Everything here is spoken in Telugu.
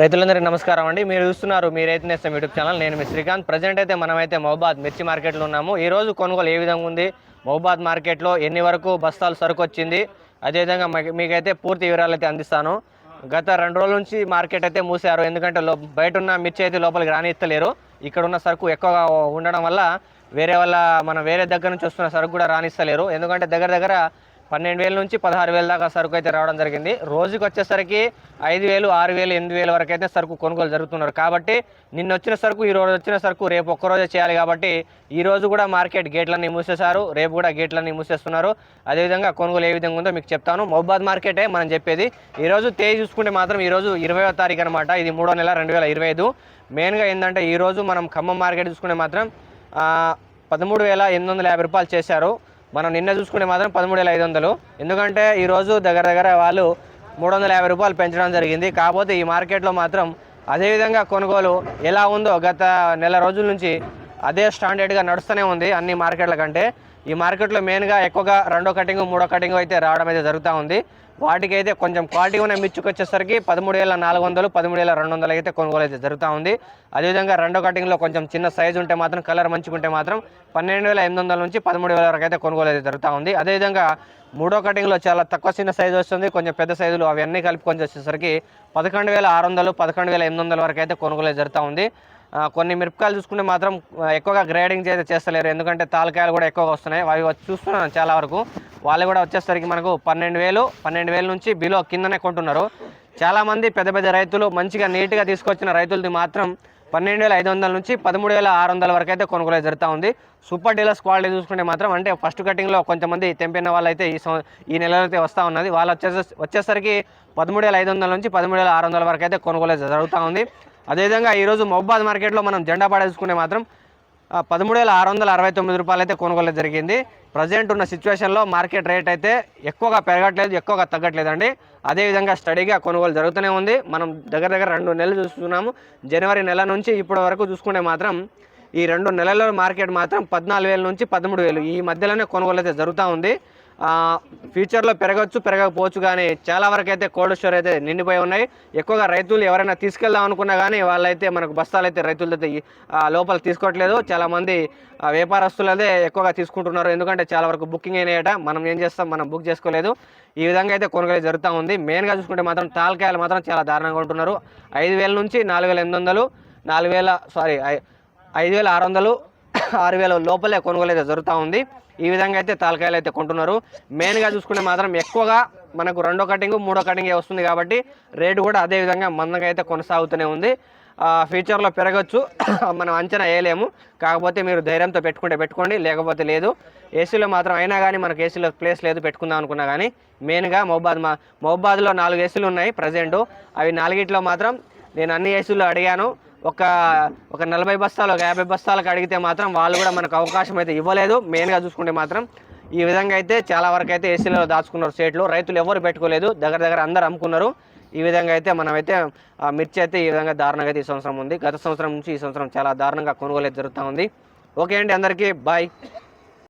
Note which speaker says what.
Speaker 1: రైతులందరికీ నమస్కారం అండి. మీరు చూస్తున్నారు మీ రైతు నేస్తం యూట్యూబ్ ఛానల్. నేను మీ శ్రీకాంత్. ప్రజెంట్ అయితే మనమైతే మహబాద్ మిర్చి మార్కెట్లో ఉన్నాము. ఈ రోజు కొనుగోలు ఏ విధంగా ఉంది? మహబాద్ మార్కెట్లో ఎన్ని వరకు బస్తాలు సరుకు వచ్చింది? అదేవిధంగా మీకైతే పూర్తి వివరాలు అయితే అందిస్తాను. గత రెండు రోజుల నుంచి మార్కెట్ అయితే మూసారు. ఎందుకంటే లో బయట ఉన్న మిర్చి అయితే లోపలికి రానిస్తలేరు. ఇక్కడ ఉన్న సరుకు ఎక్కువగా ఉండడం వల్ల వేరే వాళ్ళ మనం వేరే దగ్గర నుంచి వస్తున్న సరుకు కూడా రానిస్తలేరు. ఎందుకంటే దగ్గర దగ్గర పన్నెండు వేల నుంచి పదహారు వేల దాకా సరుకు అయితే రావడం జరిగింది. రోజుకి వచ్చేసరికి ఐదు వేలు ఆరు వేలు ఎనిమిది వేల వరకు అయితే సరుకు కొనుగోలు జరుగుతున్నారు. కాబట్టి నిన్న వచ్చిన సరుకు ఈ రోజు వచ్చిన సరుకు రేపు ఒక్కరోజే చేయాలి కాబట్టి ఈ రోజు కూడా మార్కెట్ గేట్లన్నీ మూసేశారు. రేపు కూడా గేట్లన్నీ మూసేస్తున్నారు. అదేవిధంగా కొనుగోలు ఏ విధంగా ఉందో మీకు చెప్తాను. మహబాద్ మార్కెటే మనం చెప్పేది. ఈరోజు తేజ్ చూసుకుంటే మాత్రం ఈరోజు రోజు ఇరవయో తారీఖు అనమాట ఇది మూడో నెల రెండు వేల ఇరవై ఐదు. మెయిన్గా ఏంటంటే ఈరోజు మనం ఖమ్మం మార్కెట్ చూసుకుంటే మాత్రం పదమూడు వేల ఎనిమిది వందల యాభై రూపాయలు చేశారు. మనం నిన్న చూసుకుంటే మాత్రం పదమూడు వేల ఐదు వందలు. ఎందుకంటే ఈరోజు దగ్గర దగ్గర వాళ్ళు మూడు వందల యాభై రూపాయలు పెంచడం జరిగింది. కాకపోతే ఈ మార్కెట్లో మాత్రం అదేవిధంగా కొనుగోలు ఎలా ఉందో గత నెల రోజుల నుంచి అదే స్టాండర్డ్గా నడుస్తూనే ఉంది అన్ని మార్కెట్ల కంటే. ఈ మార్కెట్లో మెయిన్గా ఎక్కువగా రెండో కటింగ్ మూడో కటింగ్ అయితే రావడం అయితే జరుగుతూ ఉంది. వాటికైతే కొంచెం క్వాలిటీ ఉన్న మిర్చికి వచ్చేసరికి పదమూడు వేల నాలుగు వందలు పదమూడు వేల రెండు వందలు అయితే కొనుగోలు అయితే జరుగుతూ ఉంది. అదేవిధంగా రెండో కటింగ్లో కొంచెం చిన్న సైజు ఉంటే మాత్రం కలర్ మంచిగుంటే మాత్రం పన్నెండు వేల ఎనిమిది వందల నుంచి పదమూడు వేల వరకు అయితే కొనుగోలు అయితే జరుగుతూ ఉంది. అదేవిధంగా మూడో కటింగ్లో చాలా తక్కువ చిన్న సైజు వస్తుంది కొంచెం పెద్ద సైజులు అవన్నీ కలుపుకొని వచ్చేసరికి పదకొండు వేల ఆరు వందలు పదకొండు వేల ఎనిమిది వందల వరకు అయితే కొనుగోలు జరుగుతూ ఉంది. కొన్ని మిరపకాయలు చూసుకుంటే మాత్రం ఎక్కువగా గ్రేడింగ్ అయితే చేస్తలేరు. ఎందుకంటే తాలకాయలు కూడా ఎక్కువగా వస్తున్నాయి. అవి చూస్తున్నాను చాలా వరకు. వాళ్ళు కూడా వచ్చేసరికి మనకు పన్నెండు వేలు పన్నెండు వేల నుంచి బిలో కిందనే కొంటున్నారు. చాలామంది పెద్ద పెద్ద రైతులు మంచిగా నీట్గా తీసుకొచ్చిన రైతులది మాత్రం పన్నెండు వేల ఐదు వందల నుంచి పదమూడు వేల ఆరు వందల వరకు అయితే కొనుగోలు జరుగుతూ ఉంది. సూపర్ డీలర్స్ క్వాలిటీ చూసుకుంటే మాత్రం అంటే ఫస్ట్ కటింగ్లో కొంతమంది తెంపిన వాళ్ళు అయితే ఈ ఈ నెలలో అయితే వస్తూ ఉన్నది. వాళ్ళు వచ్చేసే వచ్చేసరికి పదమూడు వేల ఐదు వందల నుంచి పదమూడు వేల ఆరు వందల వరకు అయితే కొనుగోలు జరుగుతూ ఉంది. అదేవిధంగా ఈరోజు మహబాద్ మార్కెట్లో మనం జెండా పడేసుకునే మాత్రం పదమూడు వేల ఆరు వందల అరవై తొమ్మిది రూపాయలు అయితే కొనుగోలు జరిగింది. ప్రజెంట్ ఉన్న సిచ్యువేషన్లో మార్కెట్ రేట్ అయితే ఎక్కువగా పెరగట్లేదు ఎక్కువగా తగ్గట్లేదండి. అదేవిధంగా స్టడీగా కొనుగోలు జరుగుతూనే ఉంది. మనం దగ్గర దగ్గర రెండు నెలలు చూస్తున్నాము. జనవరి నెల నుంచి ఇప్పటి వరకు చూసుకుంటే మాత్రం ఈ రెండు నెలల్లో మార్కెట్ మాత్రం పద్నాలుగు వేల నుంచి పదమూడు వేలు. ఈ మధ్యలోనే కొనుగోలు అయితే జరుగుతూ ఉంది. ఫ్యూచర్లో పెరగచ్చు పెరగకపోవచ్చు కానీ చాలా వరకు అయితే కోల్డ్ స్టోర్ అయితే నిండిపోయి ఉన్నాయి. ఎక్కువగా రైతులు ఎవరైనా తీసుకెళ్దాం అనుకున్నా కానీ వాళ్ళైతే మనకు బస్తాలు అయితే రైతులతో లోపల తీసుకోవట్లేదు. చాలామంది వ్యాపారస్తులు వ్యాపారస్తులదే ఎక్కువగా తీసుకుంటున్నారు. ఎందుకంటే చాలా వరకు బుకింగ్ అయినాయట. మనం ఏం చేస్తాం? మనం బుక్ చేసుకోలేదు. ఈ విధంగా అయితే కొనుగోలు జరుగుతూ ఉంది. మెయిన్గా చూసుకుంటే మాత్రం తాలకాయలు మాత్రం చాలా దారుణంగా ఉంటున్నారు. ఐదు వేల నుంచి నాలుగు వేల ఎనిమిది వందలు నాలుగు వేల సారీ ఐదు వేల ఆరు వందలు ఆరు వేల లోపలే కొనుగోలు అయితే జరుగుతూ ఉంది. ఈ విధంగా అయితే తాలకాయలు అయితే కొంటున్నారు. మెయిన్గా చూసుకుంటే మాత్రం ఎక్కువగా మనకు రెండో కటింగ్ మూడో కటింగ్ వస్తుంది కాబట్టి రేటు కూడా అదే విధంగా మందంగా అయితే కొనసాగుతూనే ఉంది. ఫ్యూచర్లో పెరగచ్చు. మనం అంచనా వేయలేము. కాకపోతే మీరు ధైర్యంతో పెట్టుకుంటే పెట్టుకోండి లేకపోతే లేదు. ఏసీలో మాత్రం అయినా కానీ మనకు ఏసీలో ప్లేస్ లేదు పెట్టుకుందాం అనుకున్నా కానీ మెయిన్గా మహబాద్ మా మహబాద్లో నాలుగు ఏసీలు ఉన్నాయి ప్రజెంట్. అవి నాలుగిట్లో మాత్రం నేను అన్ని ఏసీలు అడిగాను. ఒక ఒక నలభై బస్తాలు ఒక యాభై బస్తాలకు అడిగితే మాత్రం వాళ్ళు కూడా మనకు అవకాశం అయితే ఇవ్వలేదు. మెయిన్గా చూసుకుంటే మాత్రం ఈ విధంగా అయితే చాలా వరకు అయితే ఏసీలలో దాచుకున్నారు స్టేట్లో. రైతులు ఎవరు పెట్టుకోలేదు. దగ్గర దగ్గర అందరు అమ్ముకున్నారు. ఈ విధంగా అయితే మనమైతే మిర్చి అయితే ఈ విధంగా దారుణంగా అయితే ఈ సంవత్సరం ఉంది. గత సంవత్సరం నుంచి ఈ సంవత్సరం చాలా దారుణంగా కొనుగోలు జరుగుతూ ఉంది. ఓకే అండి అందరికీ బాయ్.